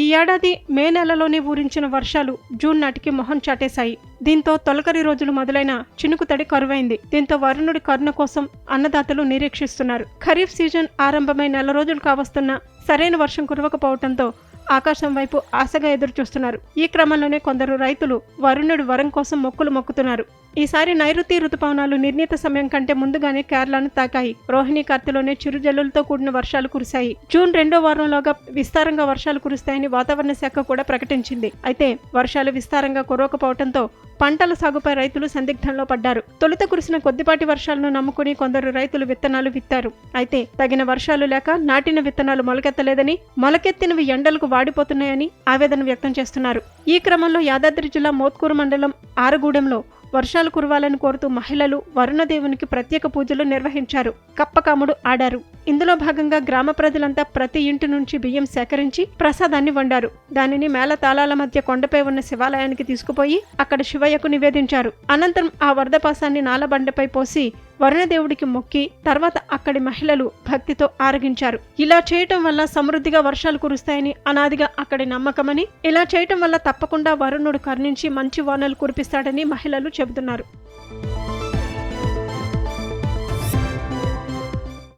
ఈ ఏడాది మే నెలలోనే ఊరించిన వర్షాలు జూన్ నాటికి మొహం చాటేశాయి. దీంతో తొలకరి రోజులు మొదలైన చినుకు తడి కరువైంది. దీంతో వరుణుడి కరుణ కోసం అన్నదాతలు నిరీక్షిస్తున్నారు. ఖరీఫ్ సీజన్ ఆరంభమై నెల రోజులు కావస్తున్నా సరైన వర్షం కురవకపోవడంతో ఆకాశం వైపు ఆశగా ఎదురు చూస్తున్నారు ఈ క్రమంలోనే కొందరు రైతులు వరుణుడి వరం కోసం మొక్కులు మొక్కుతున్నారు. ఈసారి నైరుతి రుతుపవనాలు నిర్ణీత సమయం కంటే ముందుగానే కేరళను తాకాయి. రోహిణి కార్తెలోనే చిరుజల్లులతో కూడిన వర్షాలు కురిశాయి. జూన్ రెండో వారంలోగా విస్తారంగా వర్షాలు కురుస్తాయని వాతావరణ శాఖ కూడా ప్రకటించింది. అయితే వర్షాలు విస్తారంగా కురవకపోవడంతో పంటల సాగుపై రైతులు సందిగ్ధంలో పడ్డారు. తొలుత కురిసిన కొద్దిపాటి వర్షాలను నమ్ముకుని కొందరు రైతులు విత్తనాలు విత్తారు. అయితే తగిన వర్షాలు లేక నాటిన విత్తనాలు మొలకెత్తలేదని మొలకెత్తినవి ఎండలకు వాడిపోతున్నాయని ఆవేదన వ్యక్తం చేస్తున్నారు. ఈ క్రమంలో యాదాద్రి జిల్లా మోత్కూరు మండలం ఆరగూడెంలో వర్షాలు కురవాలని కోరుతూ మహిళలు వరుణదేవునికి ప్రత్యేక పూజలు నిర్వహించారు. కప్పకాముడు ఆడారు. ఇందులో భాగంగా గ్రామ ప్రజలంతా ప్రతి ఇంటి నుంచి బియ్యం సేకరించి ప్రసాదాన్ని వండారు. దానిని మేళ తాళాల మధ్య కొండపై ఉన్న శివాలయానికి తీసుకుపోయి అక్కడ శివయ్యకు నివేదించారు. అనంతరం ఆ వరదపాసాన్ని నాలబండపై పోసి వరుణదేవుడికి మొక్కి తర్వాత అక్కడి మహిళలు భక్తితో ఆరగించారు. ఇలా చేయటం వల్ల సమృద్ధిగా వర్షాలు కురుస్తాయని అనాదిగా అక్కడి నమ్మకమని ఇలా చేయటం వల్ల తప్పకుండా వరుణుడు కరుణించి మంచి వానలు కురిపిస్తాడని మహిళలు చెబుతున్నారు.